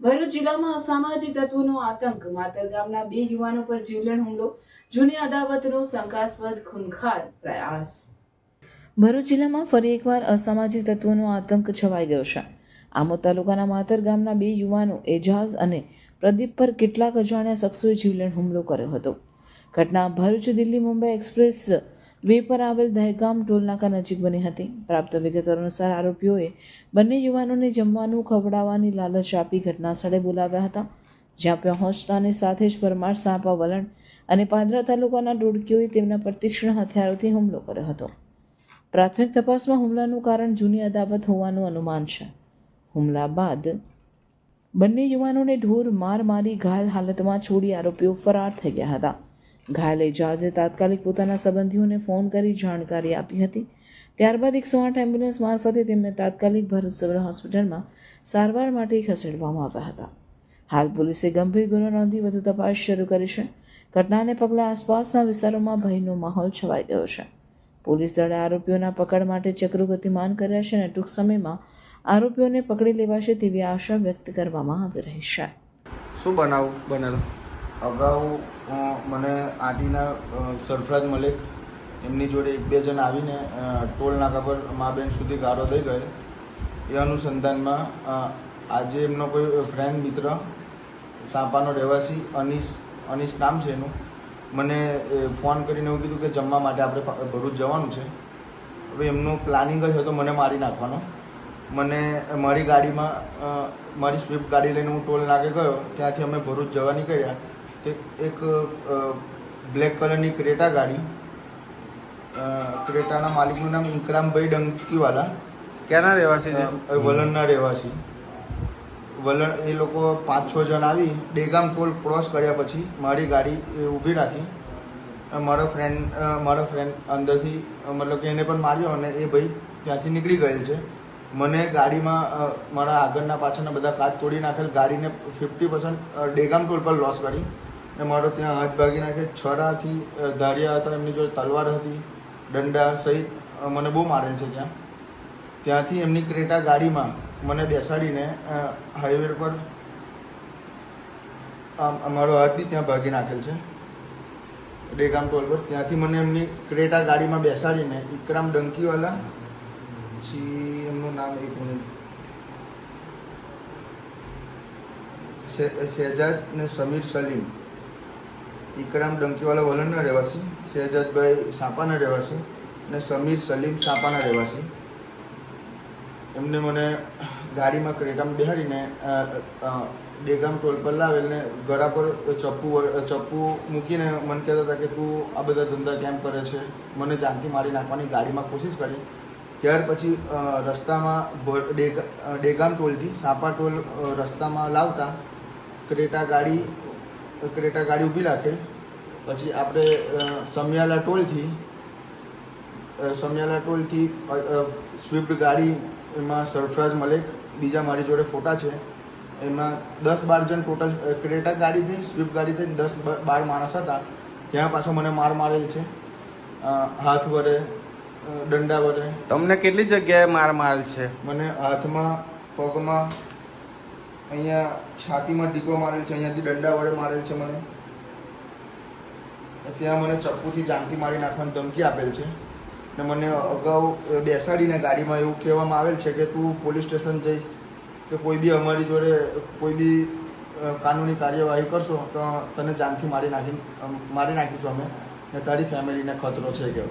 ભરૂચ જિલ્લામાં અસામાજિક તત્વોનો આતંક. માતર ગામના બે યુવાનો પર જીવલેણ હુમલો. જૂની અદાવતનો શંકાસ્પદ ખૂનખાર પ્રયાસ. ભરૂચ જિલ્લામાં ફરી એકવાર અસામાજિક તત્વોનો આતંક છવાઈ ગયો છે. આમોદ તાલુકાના માતર ગામના બે યુવાનો, એજાઝ અને પ્રદીપ પર કેટલાક અજાણ્યા શખ્સોએ જીવલેણ હુમલો કર્યો હતો. ઘટના ભરૂચ દિલ્હી મુંબઈ એક્સપ્રેસ વે પર આવેલ દહેગામ ટોલનાકા નજીક બની હતી. પ્રાપ્ત વિગતો અનુસાર આરોપીઓએ બંને યુવાનોને જમવાનું ખવડાવવાની લાલચ આપી ઘટના સ્થળે બોલાવ્યા હતા, જ્યાં પહોંચતાની સાથે જ પરમાર સાપા, વલણ અને પાંદરા તાલુકાના ડોડકીઓએ તેમના પર તીક્ષ્ણ હથિયારોથી હુમલો કર્યો હતો. પ્રાથમિક તપાસમાં હુમલાનું કારણ જૂની અદાવત હોવાનું અનુમાન છે. હુમલા બાદ બંને યુવાનોને ઢોર માર મારી ઘાયલ હાલતમાં છોડી આરોપીઓ ફરાર થઈ ગયા હતા. ઘાયલ એજાજે તાત્કાલિક પોતાના સંબંધીઓને ફોન કરી જાણકારી આપી હતી. ત્યારબાદ એકસો આઠ એમ્બ્યુલન્સ મારફતે તેમને તાત્કાલિક ભરૂચ સિવિલ હોસ્પિટલમાં સારવાર માટે ખસેડવામાં આવ્યા હતા. હાલ પોલીસે ગંભીર ગુનો નોંધી વધુ તપાસ શરૂ કરી છે. ઘટનાને પગલે આસપાસના વિસ્તારોમાં ભયનો માહોલ છવાઈ ગયો છે. પોલીસ દળે આરોપીઓના પકડ માટે ચક્રો ગતિમાન કર્યા છે અને ટૂંક સમયમાં આરોપીઓને પકડી લેવાશે તેવી આશા વ્યક્ત કરવામાં આવી રહી છે. શું બનાવ બનેલો? અગાઉ મને આંટીના સરફરાજ મલિક એમની જોડે એક બે જણ આવીને ટોલ નાકા પર મા બેન સુધી ગારો દઈ ગયો. એ અનુસંધાનમાં આજે એમનો કોઈ ફ્રેન્ડ મિત્ર, સાપાનો રહેવાસી, અનીસ અનીસ નામ છે એનું, મને ફોન કરીને એવું કીધું કે જમવા માટે આપણે ભરૂચ જવાનું છે. હવે એમનું પ્લાનિંગ જ હતો મને મારી નાખવાનો. મને, મારી ગાડીમાં મારી સ્વિફ્ટ ગાડી લઈને હું ટોલ નાકે ગયો. ત્યાંથી અમે ભરૂચ જવા નીકળ્યા. તે એક બ્લેક કલરની ક્રેટા ગાડી ક્રેટાના માલિકનું નામ ઇકરામભાઈ ડંકીવાલા. ક્યાંના રહેવાસી છે? વલણના રહેવાસી. વલણ એ લોકો પાંચ છ જણ આવી ડેગામ ટોલ ક્રોસ કર્યા પછી મારી ગાડી એ ઊભી રાખી. મારો ફ્રેન્ડ મારો ફ્રેન્ડ અંદરથી મતલબ કે એને પણ માર્યો અને એ ભાઈ ત્યાંથી નીકળી ગયેલ છે. મને ગાડીમાં મારા આગળના પાછળના બધા કાચ તોડી નાખેલ ગાડીને ફિફ્ટી પર્સન્ટ ડેગામ ટોલ પર લોસ કરી. ને મારો ત્યાં હાથ ભાગી નાખે છડાથી અ, ધારિયા હતા એમની જોડે તલવાર હતી દંડા સહિત મને બહુ મારેલ છે ત્યાં. ત્યાંથી એમની ક્રેટા ગાડીમાં મને બેસાડીને હાઈવે પર આમ અમારો હાથ બી ત્યાં ભાગી નાખેલ છે. ડેગામ ટોલ પર. ત્યાંથી મને એમની ક્રેટા ગાડીમાં બેસાડીને ઇકરામ ડંકીવાલા પછી એમનું નામ એક મિનિટ. શે- શહેજાદ ને સમીર સલીમ. ઇકરામ ડંકીવાલા વલણના રહેવાસી શહેજાદભાઈ સાપાના રહેવાસી ને સમીર સલીમ સાપાના રહેવાસી. એમને મને ગાડીમાં ક્રેટામાં અ, ડેગામ ટોલ પર લાવેલને ગળા પર ચપ્પુ ચપ્પુ મૂકીને મને કહેતા હતા કે તું આ બધા ધંધા કેમ કરે છે? મને જાનથી મારી નાખવાની ગાડીમાં કોશિશ કરી. ત્યાર પછી રસ્તામાં ડેગામ ટોલથી સાપા ટોલ રસ્તામાં લાવતા ક્રેટા ગાડી ક્રેટા ગાડી ઊભી રાખેલ પછી આપણે સમિયાલા ટોલથી સમિયાલા ટોલથી સ્વિફ્ટ ગાડી એમાં સરફરાજ મલેક બીજા મારી જોડે ફોટા છે. એમાં દસ બાર જણ ટોટલ ક્રેટા ગાડી થઈ સ્વિફ્ટ ગાડી થઈ દસ બાર માણસ હતા. ત્યાં પાછો મને માર મારેલ છે. હાથ વડે દંડા વડે. તમને કેટલી જગ્યાએ માર મારેલ છે? મને હાથમાં પગમાં અહીંયા છાતીમાં ટીકો મારેલ છે, અહીંયાથી દંડા વડે મારેલ છે મને. ત્યાં મને ચપ્પુથી જાનથી મારી નાખવાની ધમકી આપેલ છે. ને મને અગાઉ બેસાડીને ગાડીમાં એવું કહેવામાં આવેલ છે કે તું પોલીસ સ્ટેશન જઈશ, કે કોઈ બી અમારી જોડે કોઈ બી કાનૂની કાર્યવાહી કરશો, તો તને જાનથી મારી નાખી મારી નાખીશું અમે. ને તારી ફેમિલીને ખતરો છે કે